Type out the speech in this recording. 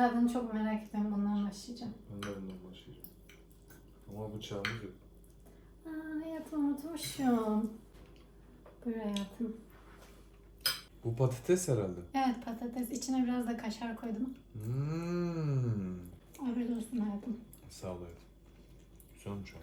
Tadını çok merak ediyorum. Bundan başlayacağım. Ben de bundan başlayacağım. Ama bıçağımız yok. Aa, hayatım unutmuşum. Buyur hayatım. Bu patates herhalde. Evet patates. İçine biraz da kaşar koydum. Hmm. Afiyet olsun hayatım. Sağ ol hayatım. Güzelmiş o.